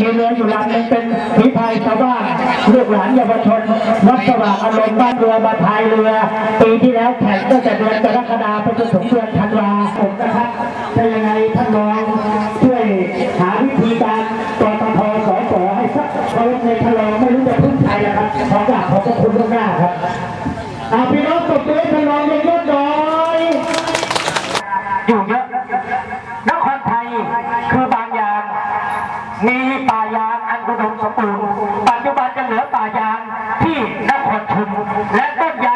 มีเรืออยู่ลำหนึงเป็นผีพายชาวบ้านลูกหลานเยาวชนวัดสว่างอารมณ์บ้านเรือมาพายเรือ ปีที่แล้วแข่งตั้งแต่เดือนกรกฎาคมไปจนถึงเดือนธันวาคมนะครับจะยังไรอง น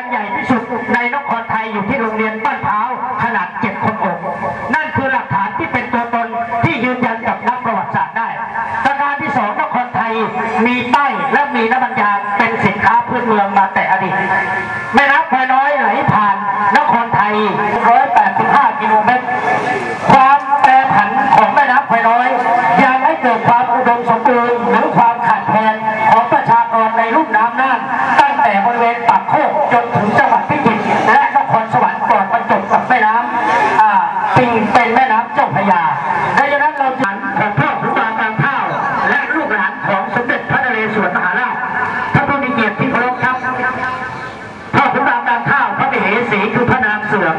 สีคือพระนามเสือง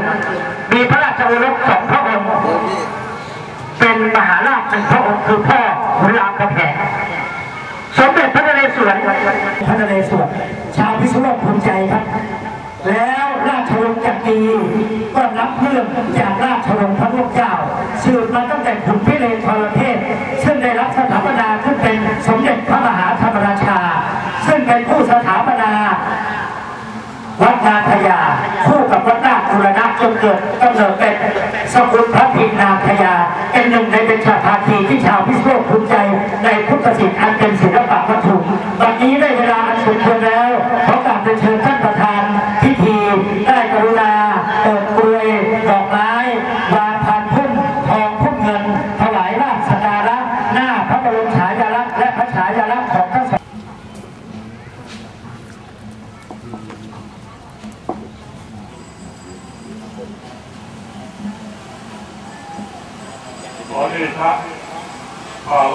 มีพระราชโอรสสองพระองค์ เป็นมหาราชหนึ่งพระองค์คือพ่อขุนรามคำแหงสมเด็จพระนเรศวรพระนเรศวรชาวพิษณุโลกภูมิใจครับ แล้วราชวงศ์จักรีก็รับเรื่องจากราชวงศ์พระลูกเจ้าสืบมาตั้งแต่ขุนพิเรนทรเทพซึ่งได้รับสถาปนาขึ้นเป็นสมเด็จพระมหาธรรมราชา ซึ่งเป็นผู้สถาปนาวัดนางพญาคู่กับวัดนาคบุ รณะจนเกิดกำเนิดเป็นสกุลพระพินางพญาเป็นหนึ่งในเป็นชา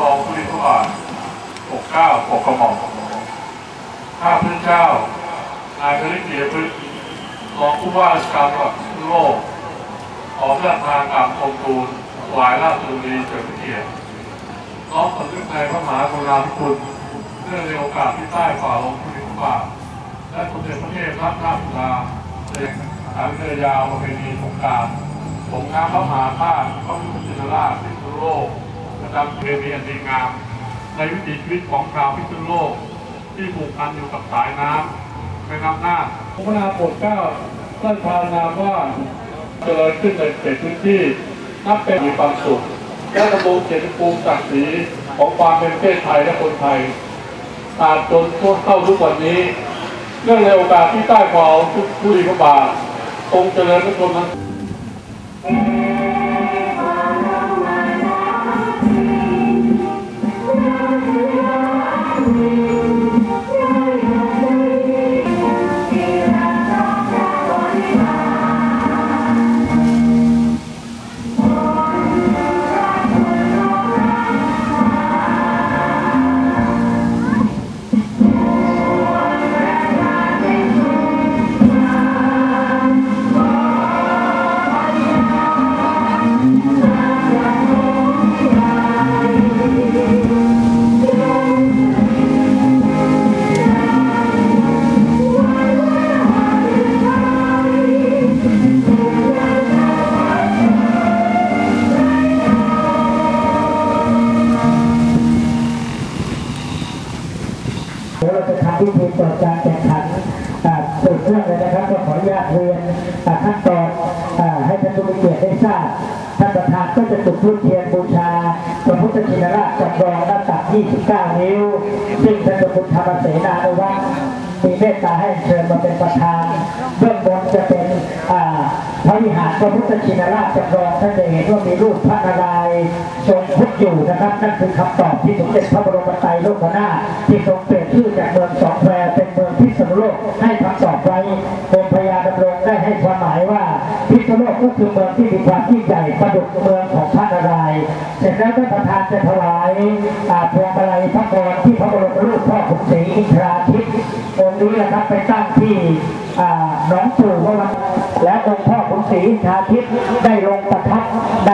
รองผู้ริพบาทปกเก้าปกกระหม่อมข้าพระเจ้านายคริเกียรติพฤกษ์รองผู้ว่าราชการจังหวัดโลกขอพระราชทานกรรมคมทูลถวายราชบุรีเฉลิมเกียรติน้อมสำนึกในพระมหากรุณาธิคุณเนื่องในโอกาสที่ใต้ฝ่ารองผู้ริพบาทและสมเด็จพระเทพรัตนราชสุดาเด็กอันเรือยาวประเพณีสงการผมน้ำพระมหาธาตุพระพุทธชินราชพิษณุโลก ประจำเพณีอันดีงาม ในวิถีชีวิตของชาวพิษณุโลก ที่ผูกพันอยู่กับสายน้ำแม่น้ำน่านพระนาโปรดเกล้าท่านพานามว่าเจริญขึ้นในเขตพื้นที่นับเป็นมีความสุขและดำรงเกียรติภูมิศักดิ์ศรีของความเป็นประเทศไทยและคนไทยตราบจนทั่วเข้าทุกวันนี้เนื่องในโอกาสที่ใต้ขอทุกผู้ดีพระบาททรงเจริญทุกคนทั้ง เกียรติได้ทราบท่านประธานก็จะจุดธูปเทียนบูชาพระพุทธชินราชจำลองหน้าตัก 29 นิ้ว ซึ่งท่านจ้าคุณธรรมเสนานุวัฒน์มีเมตตาให้เชิญมาเป็นประธานเบื้องบนจะเป็นพระวิหารพระพุทธชินราชจำลองท่านจะเห็นว่ามีรูปพระนารายณ์ทรงพุทธอยู่นะครับนั่นคือคำตอบที่สมเด็จพระบรมไตรโลกนาถที่ทรงเปลี่ยนชื่อจากเมืองสองแควเป็นเมืองพิษณุโลกให้ ก็คือเมืองที่มีความยิ่งใหญ่ประดุจเมืองของพระนารรายเสร็จแล้วท่านประธานจะถวายอ่าพวงมาลัยพระพรที่พระบรมรูปพ่อขุนศรีอินทราทิตย์องค์นี้นะครับไปตั้งที่อ่าหนองปู่พระวันและองค์พ่อขุนศรีอินทราทิตย์ได้ลงประทับใน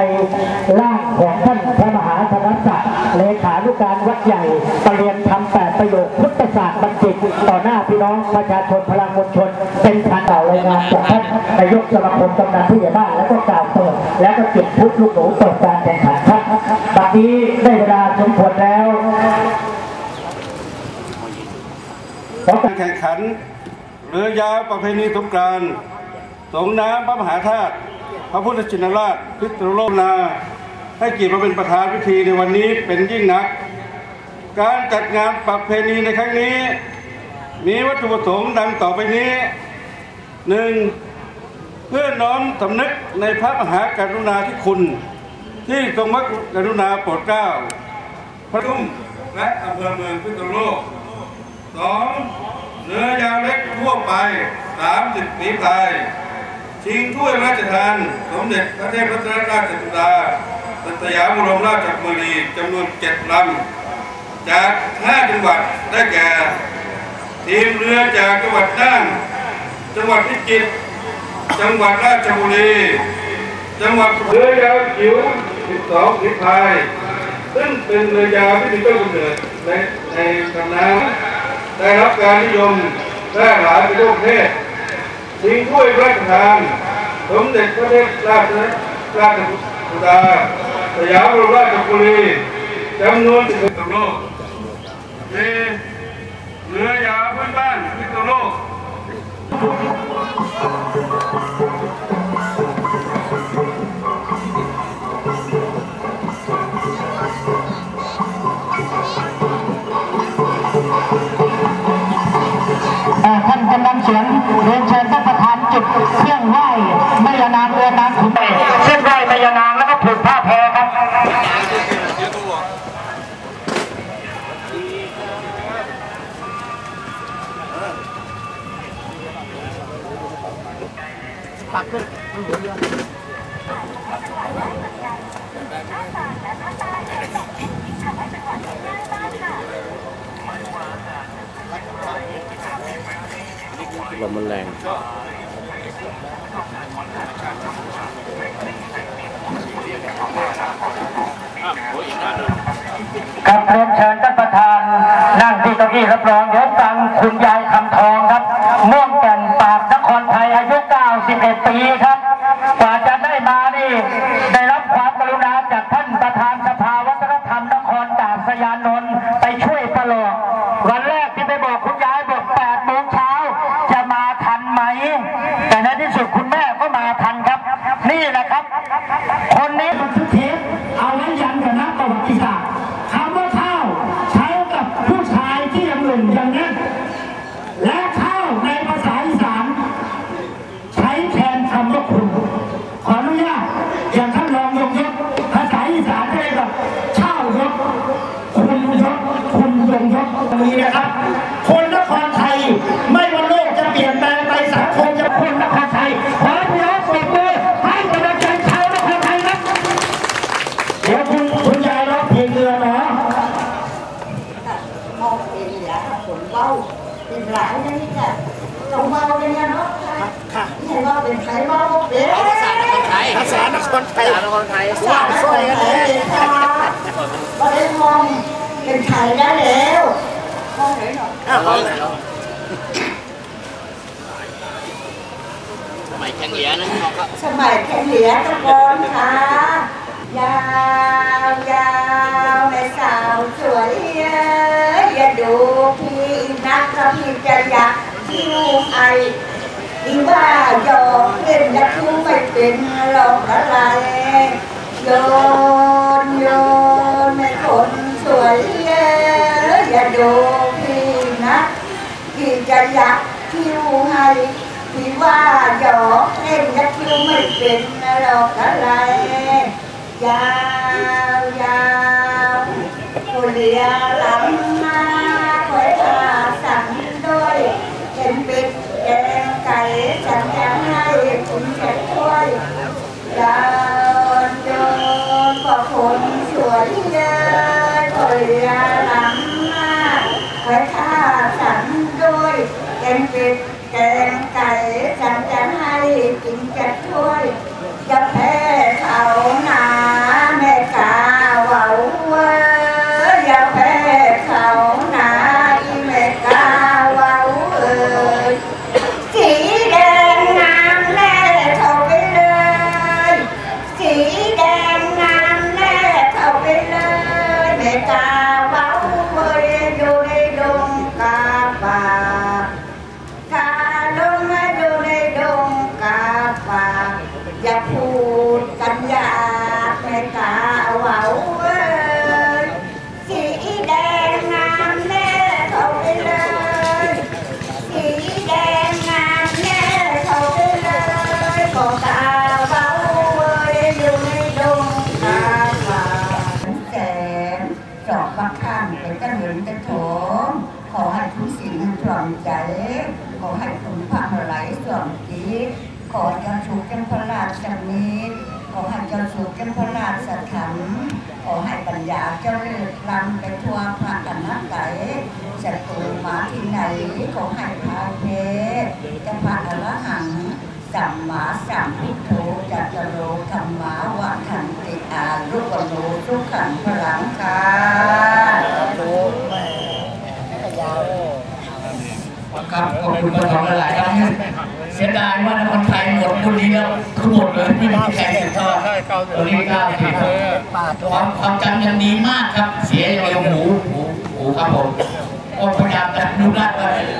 ร่างของท่านพระมหาธนศักดิ์เลขานุการวัดใหญ่ประเรียนทำแปดประโยคพุทธ ศาสตร์บัณฑิตต่อหน้าพี่น้องประชาชนพลังมวลชน เป็นการกล่าวรายงานจากท่านนายกสมาคมกำนันผู้ใหญ่บ้านแล้วก็กล่าวเปิดแล้วก็จุดพุทธลูกหนูเปิดการแข่งขันครับบัดนี้ได้เวลาสมควรแล้วขอการแข่งขันเรือยาวประเพณีสงกรานต์สงน้ำพระมหาธาตุพระพุทธชินราชพิษณุโลกนาให้เกียรติมาเป็นประธานพิธีในวันนี้เป็นยิ่งนัก การจัดงานประเพณีในครั้งนี้ มีวัตถุประสงค์ดังต่อไปนี้หนึ่งเพื่อน้อมสำนึกในพระมหากรุณาธิคุณ ที่ทรงพระกรุณาโปรดเกล้า พระทุ่มและอำเภอเมืองพิษณุโลกสองเรือยาวเล็กทั่วไป30ฝีพายชิงถ้วยระราชทาน สมเด็จพระเทพรัตนราชสุดาสยามบรมราชกุมารีจำนวนเจ็ดลำ จาก 5 จังหวัดได้แก่ ทีมเรือจากจังหวัดน่านจังหวัดพิจิตรจังหวัดราชบุรีจังหวัดเรือยาวจิ๋ว12ฝีพาย ซึ่งเป็นเรือยาวที่มีต้นกำเนิดในในลำน้ำได้รับการนิยมแพร่หลายไปทั่วประเทศชิงถ้วยพระราชทานสมเด็จพระเทพราชราชสุดาสยามบรมราชกุมารีจำนวนสิบต่อโลก มีเรือยาพื้นบ้านพิษณุโลกท่านกำนันเสียงเรียนเชิญท่านประธานจุดเครื่องไหว้แม่ยานางเรือน้ำขุนไปเส้นไหว้แม่ยานางแล้วก็ผูกผ้าแพรครับ ลมมันแรงครับเรียนเชิญท่านประธาน นั่งที่เก้าอี้รับรองยกตังคุณยายคำทองครับม่วง ไปสังคมจะคนนครไทยขอให้พี่น้องปรบมือให้กำลังใจชาวนครไทยครับเดี๋ยวคุณคุณยายร้องเพลงเรือเนาะมองเป็นเหลือผลเบ้าเป็นหลายนี่ค่ะตรงเบ้าเป็นยังเนาะค่ะเห็นว่าเป็นไทยเบ้าเป็นภาษานครไทยภาษานครไทยภาษานครไทยสาวสวยกันเลยค่ะก็ได้มองเป็นไทยได้แล้วมองไหนเนาะมองไหนเนาะส มัยแข่งเหรียนะน้องก็สมัยแข่งเหลียตะกอนค่ะยาวยาวแม่สาวสวยเอ้ยอย่าดูพี่นักก็พี่จะอยากคิ้วไออีว่าหยอกเล่นยักคิ้วไม่เป็นหลอกอะไรโยนโยนแม่คนสวยเอ้ยอย่าดูพี่นะพี่จะอยากคิ้วไอ กอะไรยาวยาวผู้เลียหลังมาคอยทาสั่งด้วยเป็นเป็ดแกงไก่ฉันจะให้คุณแค่ถ้วยยาวโยนขอบ เยอะถอยหลังมาไปฆ่าฉันด้วยแกงเป็ดแกงไก่ฉันจะให้ กินจ ขอเจ้าชูเจ้าพระราชนิดขอให้เจ้าชูเจ้าพระราชขันธ์ขอให้ปัญญาเจ้าเลือดลำไปทั่วพระกันนักไก่ศัตรูมาที่ไหนขอให้พาเพจะพระอรหังสัมมาสัมพุทโธจัตโรธรรมาวะขันติอายุวโนทุกขันพลังคาครับขอบคุณท่านรองหลายๆท่านเสียดายว่านคร หมดรุ่นนี้แล้วทั้งหมดเลยไม่มีใครสืบทอดตอนนี้เก้าสิบความความจำยังดีมากครับ เสียอย่างเดียวหูหูหูครับผมก็พยายามจะดูแล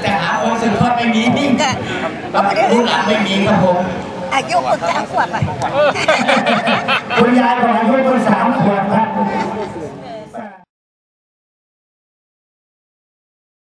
แต่หาคนสืบทอดไม่มีนี่รุ่นหลังไม่มีครับผมอายุคนสามขวบอะคุณยายบอก